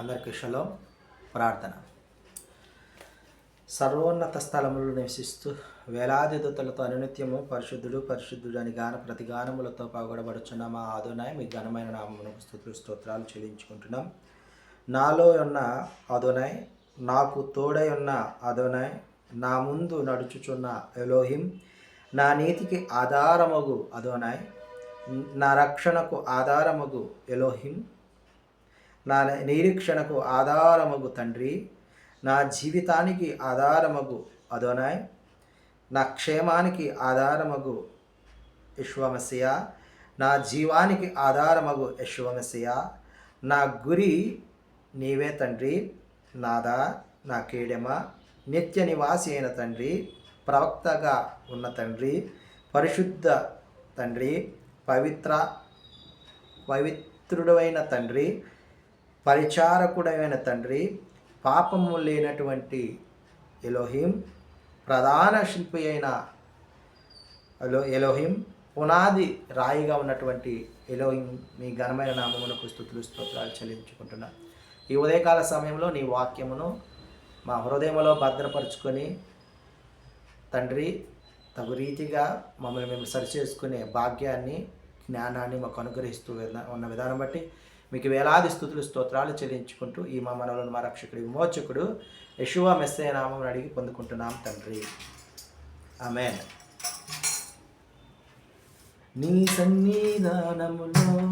అందరికీ షలో ప్రార్థన. సర్వోన్నత స్థలములు నివసిస్తూ వేలాది దూతలతో అనునిత్యము పరిశుద్ధుడు పరిశుద్ధుడు అని గాన ప్రతిగానములతో పాగొడబడుచున్న మా ఆదోనాయ మీ ఘనమైన నామమునకు స్థుతులు స్తోత్రాలు చెల్లించుకుంటున్నాం. నాలో ఉన్న అదోనాయ్ నాకు తోడై ఉన్న అదోనాయ్ నా ముందు నడుచుచున్న ఎలోహిం నా నీతికి ఆధారమగు అదోనాయ్ నా రక్షణకు ఆధారమగు ఎలోహిం నా నిరీక్షణకు ఆధారమగు తండ్రి నా జీవితానికి ఆధారమగు అదోనాయ్ నా క్షేమానికి ఆధారమగు యశ్వమసియ నా జీవానికి ఆధారమగు యశ్వమసియ నా గురి నీవే తండ్రి నాదా నా కీడెమ నిత్య నివాసి అయిన తండ్రి ప్రవక్తగా ఉన్న తండ్రి పరిశుద్ధ తండ్రి పవిత్ర పవిత్రుడైన తండ్రి పరిచారకుడైన తండ్రి పాపము లేనటువంటి ఎలోహిం ప్రధాన శిల్పి అయిన ఎలోహిం పునాది రాయిగా ఉన్నటువంటి ఎలోహిం మీ ఘనమైన నామమునకు స్థుతులు స్తోత్రాలు చెల్లించుకుంటున్నా. ఈ ఉదయకాల సమయంలో నీ వాక్యమును మా హృదయంలో భద్రపరుచుకొని తండ్రి తగు రీతిగా మమ్మల్ని మేము సరిచేసుకునే భాగ్యాన్ని జ్ఞానాన్ని మాకు అనుగ్రహిస్తూ ఉన్న విధానం బట్టి మీకు వేలాది స్థుతులు స్తోత్రాలు చెల్లించుకుంటూ ఈ మా మనవులను మా రక్షకుడు విమోచకుడు యశువ మెస్సే నామం అడిగి పొందుకుంటున్నాం తండ్రి. ఆమెన్. నీ సన్నిధానములో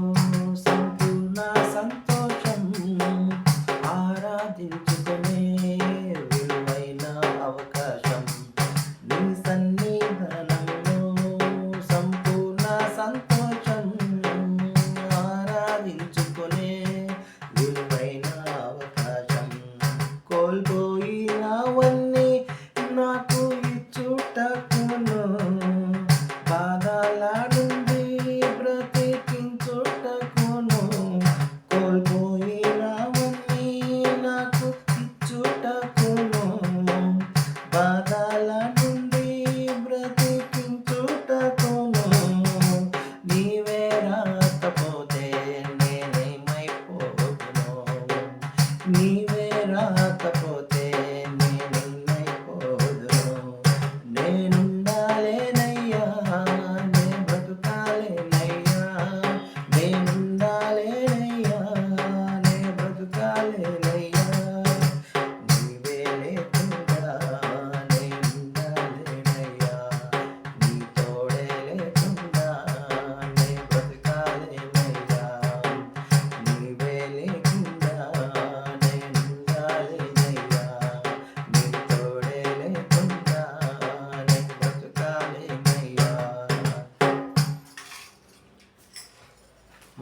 నీవే రాకపోతే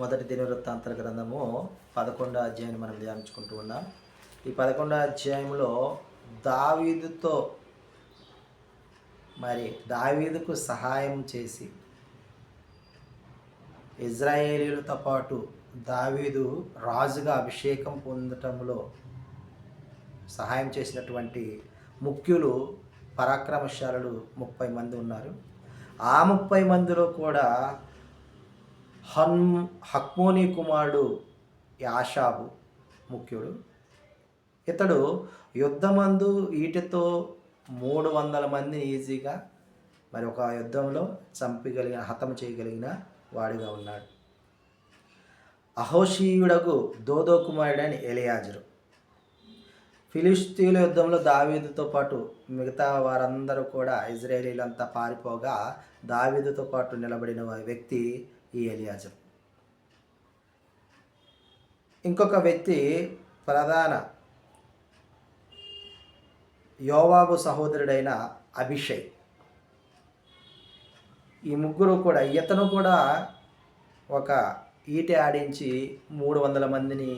మొదటి దినవృత్తాంతర గ్రంథము పదకొండో అధ్యాయాన్ని మనం ధ్యానించుకుంటూ ఉన్నాం. ఈ పదకొండో అధ్యాయంలో దావీదుతో మరి దావీదుకు సహాయం చేసి ఇజ్రాయేలీలతో పాటు దావీదు రాజుగా అభిషేకం పొందటంలో సహాయం చేసినటువంటి ముఖ్యులు పరాక్రమశాలులు ముప్పై మంది ఉన్నారు. ఆ ముప్పై మందిలో కూడా హన్ హక్మోని కుమారుడు యాషాబు ముఖ్యుడు. ఇతడు యుద్ధమందు ఈటితో మూడు వందల మందిని ఈజీగా మరి ఒక యుద్ధంలో చంపగలిగిన హతం చేయగలిగిన వాడిగా ఉన్నాడు. అహోషీయుడకు దోదో కుమారుడని ఎలియాజరు. ఫిలిస్తీన్ల యుద్ధంలో దావీదుతో పాటు మిగతా వారందరూ కూడా ఇజ్రాయేలీలంతా పారిపోగా దావీదుతో పాటు నిలబడిన వ్యక్తి ఈ ఎలియాజర్. ఇంకొక వ్యక్తి ప్రధాన యోవాబు సహోదరుడైన అభిషేక్ ఈ ముగ్గురు కూడా ఇతను కూడా ఒక ఈట ఆడించి మూడు వందల మందిని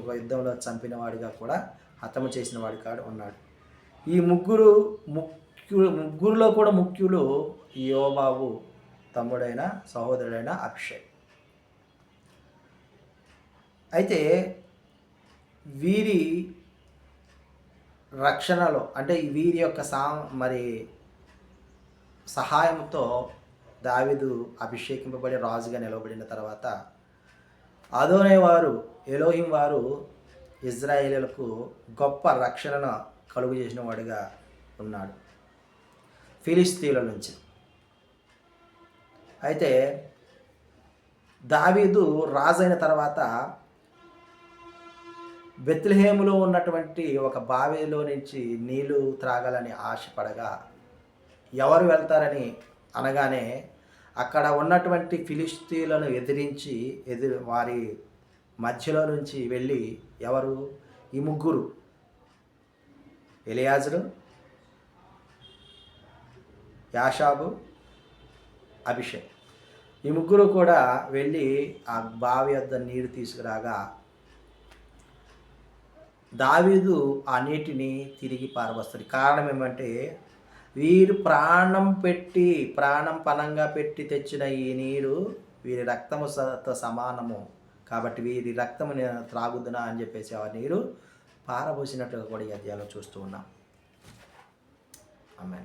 ఒక యుద్ధంలో చంపిన వాడిగా కూడా హతము చేసిన వాడి కాడ ఉన్నాడు. ఈ ముగ్గురు ముఖ్యు ముగ్గురులో కూడా ముఖ్యులు యోబాబు తమ్ముడైన సహోదరుడైన అభిషేక్. అయితే వీరి రక్షణలో అంటే వీరి యొక్క సా మరి సహాయంతో దావిదు అభిషేకింపబడి రాజుగా నిలవబడిన తర్వాత అదోనే వారు ఎలోహిం వారు ఇజ్రాయేలులకు గొప్ప రక్షణను కలుగు చేసిన వాడిగా ఉన్నాడు. ఫిలిస్తీన్ల నుంచి. అయితే దావీదు రాజైన తర్వాత బెత్లహేములో ఉన్నటువంటి ఒక బావిలో నుంచి నీళ్ళు త్రాగాలని ఆశపడగా ఎవరు వెళ్తారని అనగానే అక్కడ ఉన్నటువంటి ఫిలిస్తీన్లను ఎదిరించి ఎదురు వారి మధ్యలో నుంచి వెళ్ళి ఎవరు? ఈ ముగ్గురు. ఎలియాజరు యాషాబు అభిషేక్. ఈ ముగ్గురు కూడా వెళ్ళి ఆ బావి వద్ద నీరు తీసుకురాగా దావీదు ఆ నీటిని తిరిగి పారబోస్తాడు. కారణం ఏమంటే వీరు ప్రాణం పెట్టి ప్రాణం పనంగా పెట్టి తెచ్చిన ఈ నీరు వీరి రక్తము సమానము. కాబట్టి వీరి రక్తము నేను త్రాగుదునా అని చెప్పేసి ఆ నీరు పారబోసినట్టుగా కూడా ఈ అధ్యాయంలో చూస్తూ ఉన్నాం. ఆమె